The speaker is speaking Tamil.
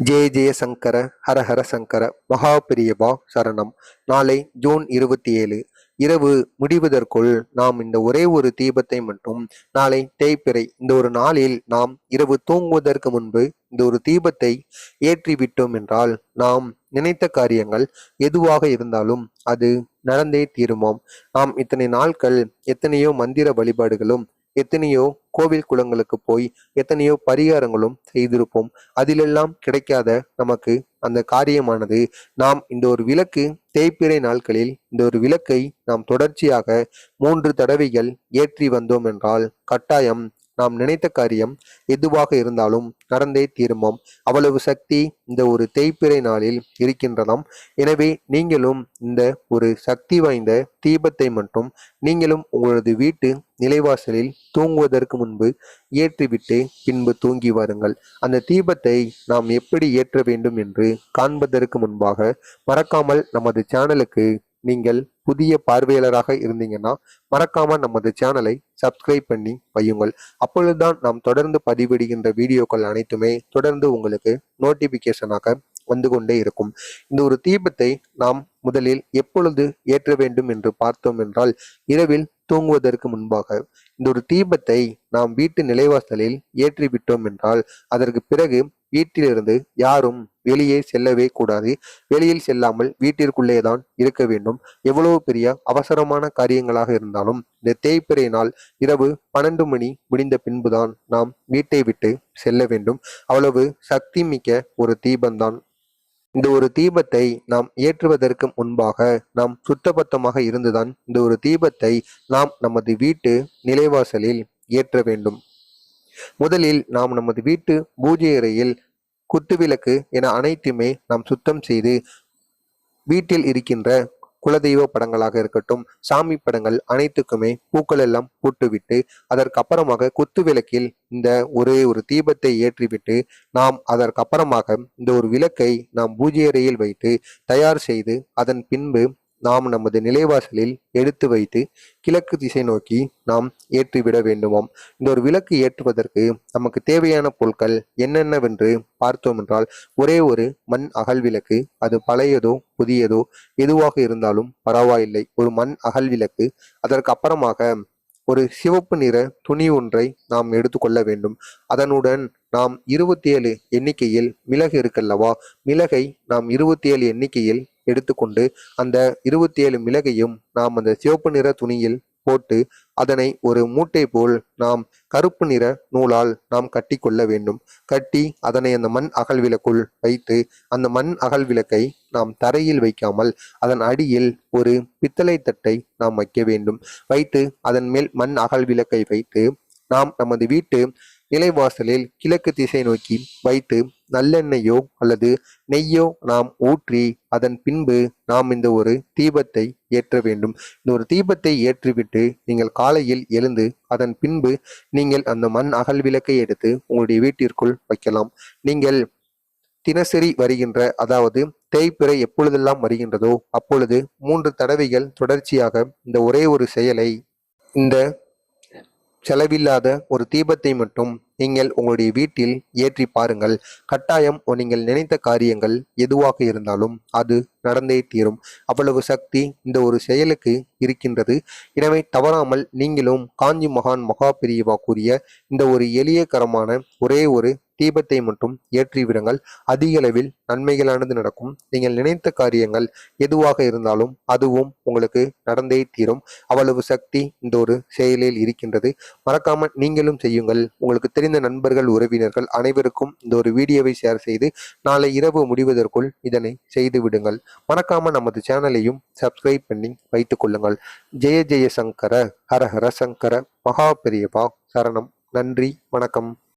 ஜெய ஜெய சங்கர ஹர ஹர சங்கர மகா பெரியவா சரணம். நாளை ஜூன் இருபத்தி ஏழு இரவு முடிவதற்குள் நாம் இந்த ஒரே ஒரு தீபத்தை மட்டும் நாளை தேய்பிறை இந்த ஒரு நாளில் நாம் இரவு தூங்குவதற்கு முன்பு இந்த ஒரு தீபத்தை ஏற்றி விட்டோம் என்றால் நாம் நினைத்த காரியங்கள் எதுவாக இருந்தாலும் அது நடந்தே தீருமாம். நாம் இத்தனை நாட்கள் எத்தனையோ மந்திர வழிபாடுகளும் எத்தனையோ கோவில் குளங்களுக்கு போய் எத்தனையோ பரிகாரங்களும் செய்திருப்போம். அதிலெல்லாம் கிடைக்காத நமக்கு அந்த காரியமானது. நாம் இந்த ஒரு விளக்கு தேய்பிறை நாட்களில் இந்த ஒரு விளக்கை நாம் தொடர்ச்சியாக மூன்று தடவைகள் ஏற்றி வந்தோம் என்றால் கட்டாயம் நாம் நினைத்த காரியம் எதுவாக இருந்தாலும் நடந்தே தீருமாம். அவ்வளவு சக்தி இந்த ஒரு தேய்பிறை நாளில் இருக்கின்றதாம். எனவே நீங்களும் இந்த ஒரு சக்தி வாய்ந்த தீபத்தை மட்டும் நீங்களும் உங்களது வீட்டு நிலைவாசலில் தூங்குவதற்கு முன்பு ஏற்றிவிட்டு பின்பு தூங்கி வாருங்கள். அந்த தீபத்தை நாம் எப்படி ஏற்ற வேண்டும் என்று காண்பதற்கு முன்பாக மறக்காமல் நமது சேனலுக்கு நீங்கள் புதிய பார்வையாளராக இருந்தீங்கன்னா மறக்காம நமது சேனலை சப்ஸ்கிரைப் பண்ணி வையுங்கள். அப்பொழுதுதான் நாம் தொடர்ந்து பதிவிடுகின்ற வீடியோக்கள் அனைத்துமே தொடர்ந்து உங்களுக்கு நோட்டிபிகேஷனாக வந்து கொண்டே இருக்கும். இந்த ஒரு தீபத்தை நாம் முதலில் எப்பொழுது ஏற்ற வேண்டும் என்று பார்த்தோம் என்றால் இரவில் தூங்குவதற்கு முன்பாக இந்த ஒரு தீபத்தை நாம் வீட்டு நிலைவாசலில் ஏற்றி விட்டோம் என்றால் அதற்கு பிறகு வீட்டிலிருந்து யாரும் வெளியே செல்லவே கூடாது. வெளியில் செல்லாமல் வீட்டிற்குள்ளே தான் இருக்க வேண்டும். எவ்வளவு பெரிய அவசரமான காரியங்களாக இருந்தாலும் இந்த தேய்பிறை நாள் இரவு பன்னெண்டு மணி முடிந்த பின்புதான் நாம் வீட்டை விட்டு செல்ல வேண்டும். அவ்வளவு சக்தி மிக்க ஒரு தீபம்தான். இந்த ஒரு தீபத்தை நாம் ஏற்றுவதற்கு முன்பாக நாம் சுத்தபத்தமாக இருந்துதான் இந்த ஒரு தீபத்தை நாம் நமது வீட்டு நிலைவாசலில் ஏற்ற வேண்டும். முதலில் நாம் நமது வீட்டு பூஜை அறையில் குத்துவிளக்கு என அனைத்துமே நாம் சுத்தம் செய்து வீட்டில் இருக்கின்ற குலதெய்வ படங்களாக இருக்கட்டும் சாமி படங்கள் அனைத்துக்குமே பூக்கள் எல்லாம் போட்டுவிட்டு அதற்கப்புறமாக குத்து விளக்கில் இந்த ஒரே ஒரு தீபத்தை ஏற்றிவிட்டு நாம் அதற்கப்புறமாக இந்த ஒரு விளக்கை நாம் பூஜை அறையில் வைத்து தயார் செய்து அதன் பின்பு நாம் நமது நிலைவாசலில் எடுத்து வைத்து கிழக்கு திசை நோக்கி நாம் ஏற்றிவிட வேண்டுமாம். இந்த ஒரு விளக்கு ஏற்றுவதற்கு நமக்கு தேவையான பொருட்கள் என்னென்னவென்று பார்த்தோம் என்றால் ஒரே ஒரு மண் அகல் விளக்கு அது பழையதோ புதியதோ எதுவாக இருந்தாலும் பரவாயில்லை. ஒரு மண் அகல் விளக்கு அதற்கு அப்புறமாக ஒரு சிவப்பு நிற துணி ஒன்றை நாம் எடுத்துக்கொள்ள வேண்டும். அதனுடன் நாம் இருபத்தி ஏழு எண்ணிக்கையில் மிளகு இருக்கல்லவா? மிளகை நாம் இருபத்தி ஏழு எண்ணிக்கையில் எடுத்துக்கொண்டு அந்த இருபத்தி ஏழு மிளகையும் நாம் அந்த சிவப்பு நிற துணியில் போட்டு அதனை ஒரு மூட்டை போல் நாம் கருப்பு நிற நூலால் நாம் கட்டி கொள்ள வேண்டும். கட்டி அதனை அந்த மண் அகல் விளக்குள் வைத்து அந்த மண் அகல் விளக்கை நாம் தரையில் வைக்காமல் அதன் அடியில் ஒரு பித்தளை தட்டை நாம் வைக்க வேண்டும். வைத்து அதன் மேல் மண் அகல் விளக்கை வைத்து நாம் நமது வீட்டு நிலைவாசலில் கிழக்கு திசை நோக்கி வைத்து நல்லெண்ணெயோ அல்லது நெய்யோ நாம் ஊற்றி அதன் பின்பு நாம் இந்த ஒரு தீபத்தை ஏற்ற வேண்டும். இந்த ஒரு தீபத்தை ஏற்றிவிட்டு நீங்கள் காலையில் எழுந்து அதன் பின்பு நீங்கள் அந்த மண் அகல் விளக்கை எடுத்து உங்களுடைய வீட்டிற்குள் வைக்கலாம். நீங்கள் தினசரி வருகின்ற அதாவது தேய்பிறை எப்பொழுதெல்லாம் வருகின்றதோ அப்பொழுது மூன்று தடவைகள் தொடர்ச்சியாக இந்த ஒரே ஒரு செயலை இந்த செலவில்லாத ஒரு தீபத்தை மட்டும் நீங்கள் உங்களுடைய வீட்டில் ஏற்றி பாருங்கள். கட்டாயம் நீங்கள் நினைத்த காரியங்கள் எதுவாக இருந்தாலும் அது நடந்தே தீரும். அவ்வளவு சக்தி இந்த ஒரு செயலுக்கு இருக்கின்றது. எனவே தவறாமல் நீங்களும் காஞ்சி மகான் மகா பிரியவா கூறிய இந்த ஒரு எளிய கரமான ஒரே ஒரு தீபத்தை மட்டும் ஏற்றிவிடுங்கள் அதிக அளவில் நன்மைகளானது நடக்கும். நீங்கள் நினைத்த காரியங்கள் எதுவாக இருந்தாலும் அதுவும் உங்களுக்கு நடந்தே தீரும். அவ்வளவு சக்தி இந்த ஒரு செயலில் இருக்கின்றது. மறக்காம நீங்களும் செய்யுங்கள். உங்களுக்கு தெரிந்த நண்பர்கள் உறவினர்கள் அனைவருக்கும் இந்த ஒரு வீடியோவை ஷேர் செய்து நாளை இரவு முடிவதற்குள் இதனை செய்து விடுங்கள். மறக்காம நமது சேனலையும் சப்ஸ்கிரைப் பண்ணி வைத்துக் கொள்ளுங்கள். ஜெய ஜெய சங்கர ஹர ஹர சங்கர மகா பெரியவா சரணம். நன்றி வணக்கம்.